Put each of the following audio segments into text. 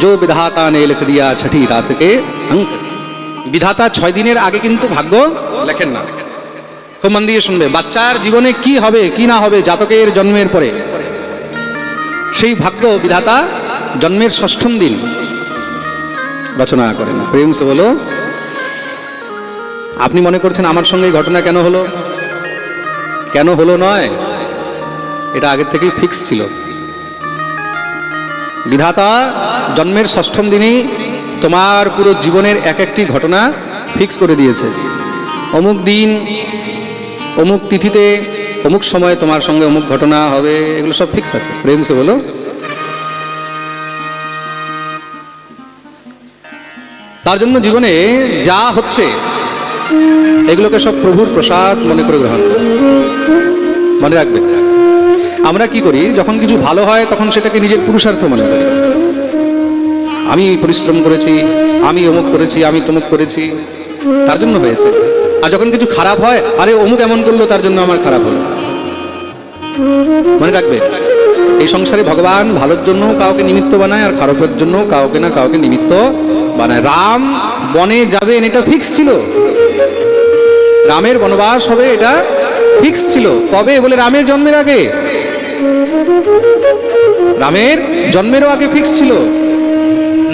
जो विधाता ने लिख दिया छठी रात के अंक বিধাতা ছয় দিনের আগে কিন্তু ভাগ্য লেখেন না খুব মন দিয়ে শুনবে বাচ্চার জীবনে কি হবে কি না হবে জাতকের জন্মের পরে সেই ভাগ্য বিধাতা জন্মের ষষ্ঠম দিন রচনা করেন প্রেম সে বলো আপনি মনে করছেন আমার সঙ্গে এই ঘটনা কেন হলো কেন হলো নয় এটা আগের থেকেই ফিক্স ছিল বিধাতা, জন্মের ষষ্ঠম দিনেই তোমার পুরো জীবনের এক একটি ঘটনা ফিক্স করে দিয়েছে। অমুক দিন, অমুক তিথিতে, অমুক সময় তোমার সঙ্গে অমুক ঘটনা হবে, এগুলো সব ফিক্স আছে। প্রেম সে বলো। তার জন্য জীবনে যা হচ্ছে, এগুলোকে সব প্রভুর প্রসাদ মনে করে গ্রহণ মনে রাখবে। আমরা কি করি, যখন কিছু ভালো হয়, তখন সেটাকে নিজের পুরুষার্থ মনে করি। আমি পরিশ্রম করেছি, আমি অমুক করেছি, আমি তমুক করেছি, তার জন্য হয়েছে। আর যখন কিছু খারাপ হয়, আরে অমুক এমন করল, তার জন্য আমার খারাপ হলো। মনে রাখবে, এই সংসারে ভগবান ভালোর জন্য কাউকে নিমিত্ত বানায়, আর খারাপের জন্য কাউকে না কাউকে নিমিত্ত বানায়। রাম বনে যাবেন এটা ফিক্স ছিল। রামের বনবাস হবে, এটা ফিক্স ছিল। কবে বলে, রামের জন্মের আগে রামের জন্মেরও আগে ফিক্স ছিল।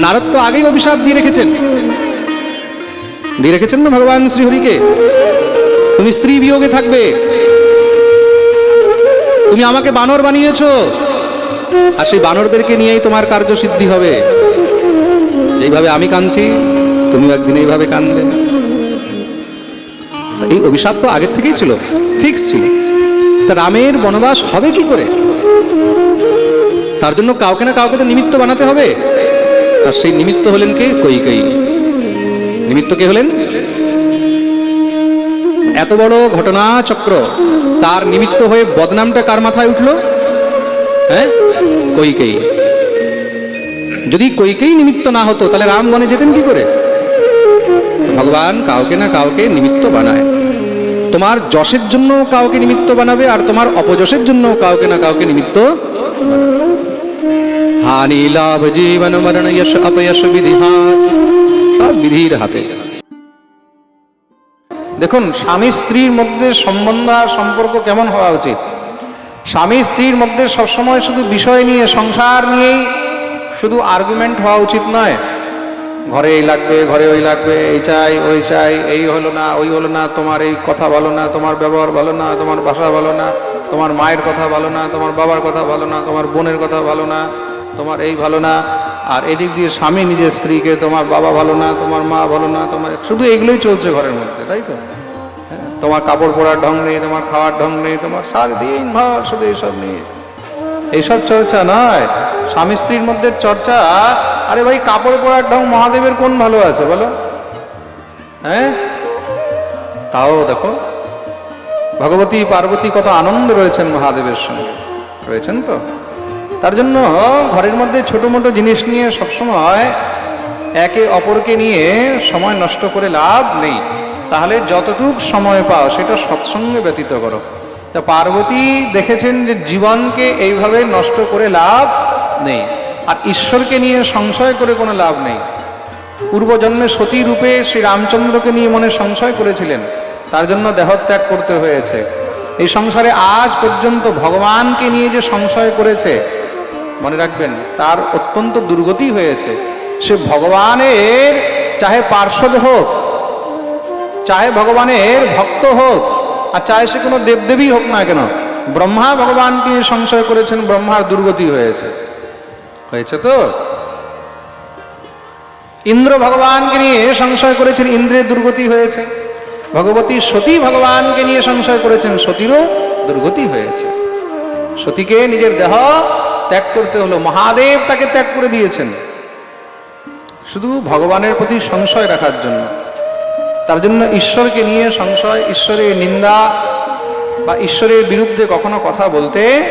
নারদ তো আগেই অভিশাপ দিয়ে রেখেছেন। দিয়ে রেখেছেন না ভগবান শ্রীহরিকে? তুমি স্ত্রী বিয়োগে থাকবে। তুমি আমাকে বানর বানিয়েছ। আর সেই বানরদেরকে নিয়েই তোমার কার্যসিদ্ধি হবে। এইভাবে আমি কাঁদছি তুমি একদিন এইভাবে কাঁদবে। এই অভিশাপ তো আগের থেকেই ছিল ফিক্স ছিল। তা রামের বনবাস হবে কি করে? তার জন্য কাউকে না কাউকে তো নিমিত্ত বানাতে হবে। আর সেই নিমিত্ত হলেন কে? কই কই? নিমিত্ত কে হলেন? এত বড় ঘটনা চক্র তার নিমিত্ত হয়ে বদনামটা কার মাথায় উঠল? হ্যাঁ? কৈকেয়ী যদি কৈকেয়ী নিমিত্ত না হতো, তাহলে রাম বনে যেতেন কি করে? ভগবান কাউকে না কাউকে নিমিত্ত বানায়। তোমার যশের জন্য কাউকে নিমিত্ত বানাবে আর তোমার অপযশের জন্য কাউকে না কাউকে নিমিত্ত হানি লাভ, জীবন, মরণ, যশ, অপয়শ, বিধি সব বিধির হাতে। দেখুন, স্বামী স্ত্রীর মধ্যে সম্বন্ধ আর সম্পর্ক কেমন হওয়া উচিত? স্বামী স্ত্রীর মধ্যে সবসময় শুধু বিষয় নিয়ে, সংসার নিয়েই শুধু আর্গুমেন্ট হওয়া উচিত নয়। ঘরে এই লাগবে ঘরে ওই লাগবে এই চাই ওই চাই এই হলো না ওই হলো না তোমার এই কথা ভালো না তোমার ব্যবহার ভালো না তোমার ভাষা ভালো না তোমার মায়ের কথা ভালো না তোমার বাবার কথা ভালো না তোমার বোনের কথা ভালো না তোমার এই ভালো না আর এদিক দিয়ে স্বামী নিজের স্ত্রীকে তোমার বাবা ভালো না তোমার মা ভালো না তোমার শুধু এগুলোই চলছে ঘরের মধ্যে তাই তো? হ্যাঁ, তোমার কাপড় পরার ঢং নেই তোমার খাওয়ার ঢং নেই তোমার সারাদিন ভর শুধু এইসব নিয়ে। এইসব চর্চা নয় স্বামী স্ত্রীর মধ্যে চর্চা আরে ভাই, কাপড় পরার ঢং মহাদেবের কোন ভালো আছে বলো? হ্যাঁ? তাও দেখো। ভগবতী, পার্বতী কত আনন্দ রয়েছেন মহাদেবের সঙ্গে। রয়েছেন তো? তার জন্য ঘরের মধ্যে ছোট মোটো জিনিস নিয়ে সবসময় একে অপরকে নিয়ে সময় নষ্ট করে লাভ নেই। তাহলে যতটুক সময় পাও, সেটা সৎসঙ্গে ব্যতীত করো। তা পার্বতী দেখেছেন যে জীবনকে এইভাবে নষ্ট করে লাভ নেই। আর ঈশ্বরকে নিয়ে সংশয় করে কোনো লাভ নেই। পূর্বজন্মে সতী রূপে শ্রী রামচন্দ্রকে নিয়ে মনে সংশয় করেছিলেন। তার জন্য দেহত্যাগ করতে হয়েছে। এই সংসারে আজ পর্যন্ত ভগবানকে নিয়ে যে সংশয় করেছে, মনে রাখবেন, তার অত্যন্ত দুর্গতি হয়েছে। সে ভগবানের, চাহে পার্শ্বদ হোক, চাহে ভগবানের ভক্ত হোক, আর চাহে সে কোনো দেবদেবী হোক না কেন, ব্রহ্মা ভগবানকে নিয়ে সংশয় করেছেন, ব্রহ্মার দুর্গতি হয়েছে। হয়েছে তো? ইন্দ্র ভগবানকে নিয়ে সংশয় করেছেন, ইন্দ্রের দুর্গতি হয়েছে। ভগবতী সতী ভগবানকে নিয়ে সংশয় করেছেন, সতীরও দুর্গতি হয়েছে। সতীকে নিজের দেহ ত্যাগ করতে হলো, মহাদেব তাকে ত্যাগ করে দিয়েছেন। শুধু ভগবানের প্রতি সংশয় রাখার জন্য। তার জন্য ঈশ্বরকে নিয়ে সংশয়, ঈশ্বরের নিন্দা বা ঈশ্বরের বিরুদ্ধে কখনো কথা বলতে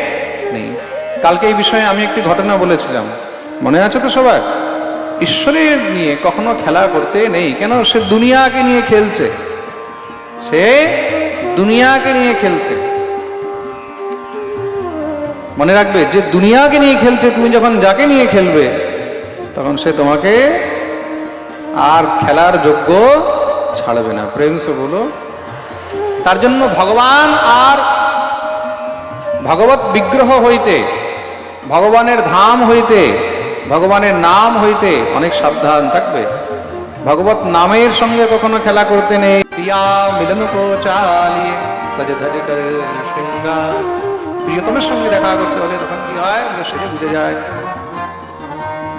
নেই। কালকে এই বিষয়ে আমি একটি ঘটনা বলেছিলাম। মনে আছে তো সবার? ঈশ্বরের নিয়ে কখনো খেলা করতে নেই। কেন? সে দুনিয়াকে নিয়ে খেলছে। সে দুনিয়াকে নিয়ে খেলছে। মনে রাখবে, যে দুনিয়াকে নিয়ে খেলছে, তুমি যখন যাকে নিয়ে খেলবে, তখন সে তোমাকে আর খেলার যোগ্য ছাড়বে না। প্রেম সে বলো, তার জন্য ভগবান আর ভগবত বিগ্রহ হইতে ভগবানের ধাম হইতে, ভগবানের নাম হইতে অনেক সাবধান থাকবে। ভগবত নামের সঙ্গে কখনো খেলা করতে নেই। প্রিয়া মিলন চালিয়ে সজ ধজ প্রিয়তমের সঙ্গে দেখা করতে হলে তখন কি হয়? বলে সেজে বুঝে যায়।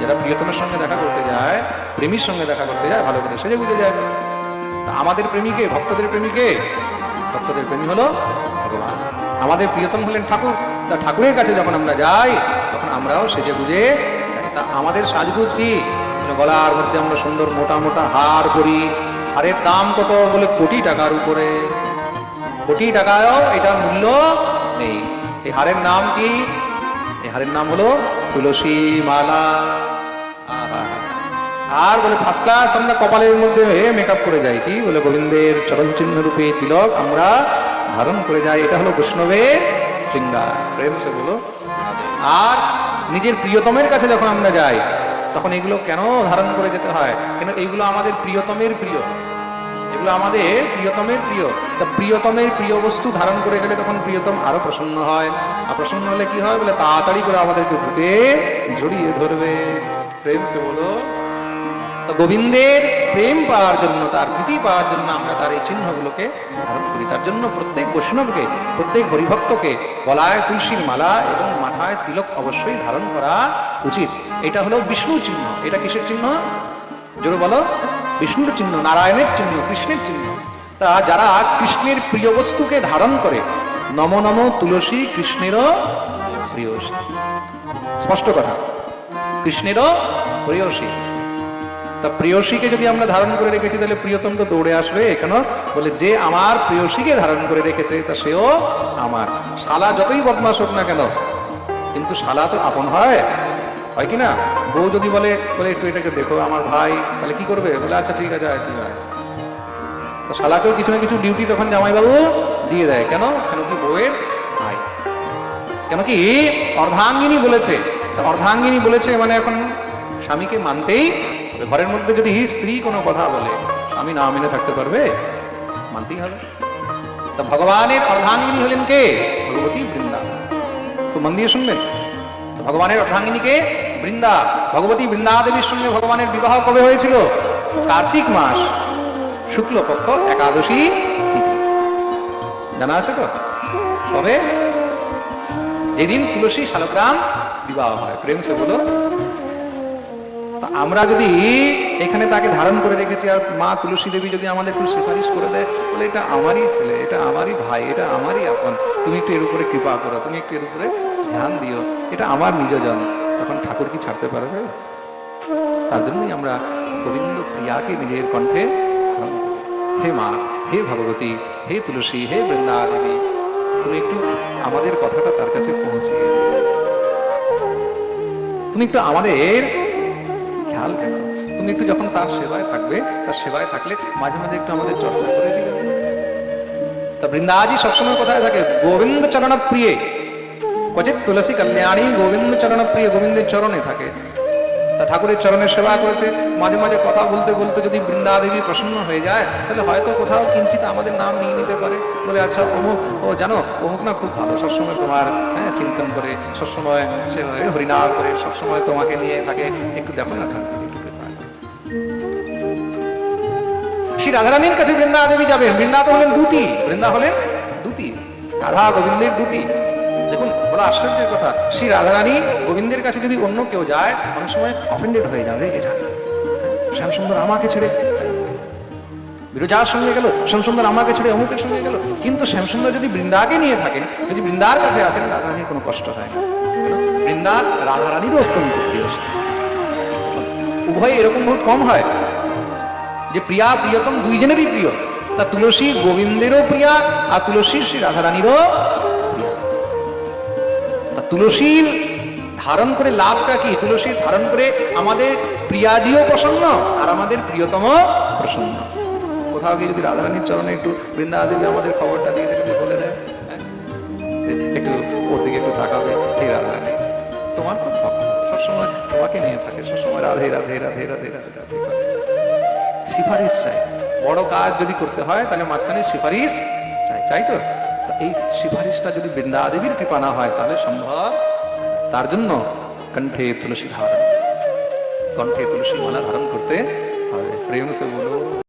যারা প্রিয়তমের সঙ্গে দেখা করতে যায়, প্রেমীর সঙ্গে দেখা করতে যায়, ভালো করে সেজে বুঝে যায়। তা আমাদের প্রেমিকে ভক্তদের প্রেমিকে ভক্তদের প্রেমী হলো ভগবান। আমাদের প্রিয়তম হলেন ঠাকুর। তা ঠাকুরের কাছে যখন আমরা যাই তখন আমরাও সেজে যাই। তা আমাদের সাজগুজ কি? গলার মধ্যে আমরা সুন্দর মোটা মোটা হার করি। হারের দাম কত বলে কোটি টাকার উপরে। কোটি টাকায়ও এটার মূল্য নেই। এই হারের নাম কি? এই হারের নাম হলো তুলসী মালা। আর বলে ফার্স্ট ক্লাস আমরা কপালের মধ্যে মেকআপ করে যাই কি? বলে গোবিন্দের চরণ চিহ্ন রূপে তিলক আমরা ধারণ করে যাই। এটা হলো বৈষ্ণবের শৃঙ্গার। প্রেম সে বলো। আর নিজের প্রিয়তমের কাছে যখন আমরা যাই, তখন এগুলো কেন ধারণ করে যেতে হয়? কেন এইগুলো আমাদের প্রিয়তমের প্রিয়? এগুলো আমাদের প্রিয়তমের প্রিয়। তা প্রিয়তমের প্রিয় বস্তু ধারণ করে গেলে তখন প্রিয়তম আরও প্রসন্ন হয়। আর প্রসন্ন হলে কি হয়? বলে তাড়াতাড়ি করে আমাদেরকে ভূতে জড়িয়ে ধরবে। প্রেম সে বলো তো গোবিন্দের প্রেম পাওয়ার জন্য, তার প্রীতি পাওয়ার জন্য আমরা তার এই চিহ্নগুলোকে ধারণ করি। তার জন্য প্রত্যেক বৈষ্ণবকে, প্রত্যেক হরিভক্তকে গলায় তুলসীর মালা এবং মাথায় তিলক অবশ্যই ধারণ করা উচিত। এটা হলো বিষ্ণু চিহ্ন। এটা কিসের চিহ্ন? জোরে বলো। বিষ্ণুর চিহ্ন, নারায়ণের চিহ্ন, কৃষ্ণের চিহ্ন। তা যারা কৃষ্ণের প্রিয় বস্তুকে ধারণ করে, নম নম তুলসী কৃষ্ণেরও প্রিয়সী। স্পষ্ট কথা। কৃষ্ণেরও প্রিয়সী। তা প্রিয়সীকে যদি আমরা ধারণ করে রেখেছি, তাহলে প্রিয়তম তো দৌড়ে আসবে কেন বলে যে আমার প্রিয়সীকে ধারণ করে রেখেছে, তা সেও আমার। শালা যতই বদমাস হোক না কেন, কিন্তু শালা তো আপন হয়। হয় কি না? বউ যদি বলে বলে একটু এটাকে দেখো, আমার ভাই, তাহলে কি করবে? বলে আচ্ছা ঠিক আছে তুই আয়। তো শালাকেও কিছু না কিছু ডিউটি তখন জামাইবাবু দিয়ে দেয়। কেন? কেন কি বউয়ের ভাই। কেন কি? অর্ধাঙ্গিনী বলেছে। অর্ধাঙ্গিনী বলেছে মানে এখন স্বামীকে মানতেই। ঘরের মধ্যে যদি হি স্ত্রী কোনো কথা বলে, স্বামী না মেনে থাকতে পারবে? মানতেই হবে। তা ভগবানের অর্ধাঙ্গিনী হলেন কে? ভগবতী বৃন্দা। তো মন দিয়ে শুনবেন। ভগবানের অর্ধাঙ্গিনীকে বৃন্দা। ভগবতী বৃন্দা দেবীর সঙ্গে ভগবানের বিবাহ কবে হয়েছিল? কার্তিক মাস। শুক্লপক্ষ একাদশী জানা আছে তো? তবে যেদিন তুলসী শালগ্রাম বিবাহ হয়। প্রেম সে বলো। আমরা যদি এখানে তাকে ধারণ করে রেখেছি আর মা তুলসী দেবী যদি আমাদের একটু সুপারিশ করে দেয়, বলে এটা আমারই ছেলে, এটা আমারই ভাই, এটা আমারই আপন, তুমি একটু এর উপরে কৃপা করো, তুমি একটু এর উপরে ধ্যান দিও, এটা আমার নিজজন তখন ঠাকুর কি ছাড়তে পারবে? তার জন্যই আমরা গোবিন্দ প্রিয়াকে নিজের কণ্ঠে হে মা, হে ভগবতী, হে তুলসী, হে বৃন্দা দেবী তুমি একটু আমাদের কথাটা তার কাছে পৌঁছে তুমি একটু আমাদের খেয়াল কেন? তুমি একটু যখন তার সেবায় থাকবে, তার সেবায় থাকলে মাঝে মাঝে একটু আমাদের চর্চা করে দিবে। তা বৃন্দাজি সবসময় কোথায় থাকে? গোবিন্দ চরণ প্রিয়ে কচিত তুলসী কল্যাণী গোবিন্দ চরণ প্রিয় গোবিন্দের চরণে থাকে। তা ঠাকুরের চরণের সেবা করেছে। মাঝে মাঝে কথা বলতে বলতে যদি বৃন্দাদেবী প্রসন্ন হয়ে যায়, তাহলে হয়তো কোথাও কিঞ্চিত আমাদের নাম নিয়ে নিতে পারে। বলে আচ্ছা অমুক, ও জানো, অমুক না খুব ভালো, সবসময় তোমার হ্যাঁ চিন্তন করে, সবসময় সে হরিনাম করে, সবসময় তোমাকে নিয়ে থাকে। একটু দেখো না কৃপা শ্রী রাধারানীর কাছে বৃন্দা দেবী যাবেন বৃন্দা তো হলেন দুতি। বৃন্দা হলেন দুতি। রাধা গোবিন্দের দেখুন বড় আশ্চর্যের কথা। শ্রী রাধারানী গোবিন্দের কাছে যদি অন্য কেউ যায়, অনেক সময় অফেন্ডেড হয়ে যান রেগে যান শ্যাম সুন্দর আমাকে ছেড়ে বিরোজার সঙ্গে গেল, শ্যামসুন্দর আমাকে ছেড়ে অমুকের সঙ্গে গেল। কিন্তু শ্যামসুন্দর যদি বৃন্দাকে নিয়ে থাকেন, যদি বৃন্দার কাছে আছেন, রাধারানীর কোনো কষ্ট হয় না। কেন? বৃন্দা, রাধারানীরও অত্যন্ত প্রিয় উভয় এরকম বহুত কম হয় যে প্রিয়া প্রিয়তম দুইজনেরই প্রিয়। তা তুলসী গোবিন্দেরও প্রিয়া, আর তুলসী শ্রী রাধারানীরও তুলসীর ধারণ করে লাভটা কি? তুলসীর ধারণ করে আমাদের প্রিয়াজিও প্রসন্ন আর আমাদের প্রিয়তম প্রসন্ন। কোথাও গিয়ে যদি রাধারানীর চরণে একটু বৃন্দা দেবী আমাদের খবরটা দিয়ে দেবে, বলে দেয় হ্যাঁ? একটু ওর দিকে একটু তাকাবে ঠিক রাধারানী, তোমার খুব ভক্ত। সবসময় তোমাকে নিয়ে থাকে, সবসময় রাধে রাধে রাধে রাধে রাধে। সিফারিশ চাই। বড় কাজ যদি করতে হয়, তাহলে মাঝখানে সিফারিশ চাই। চাই তো? এই সিফারিশটা যদি বৃন্দা দেবীর কৃপা না হয়, তাহলে সম্ভব। তার জন্য কণ্ঠে তুলসী ধারণ। কণ্ঠে তুলসী মালা ধারণ করতে হবে। প্রেম সে বলো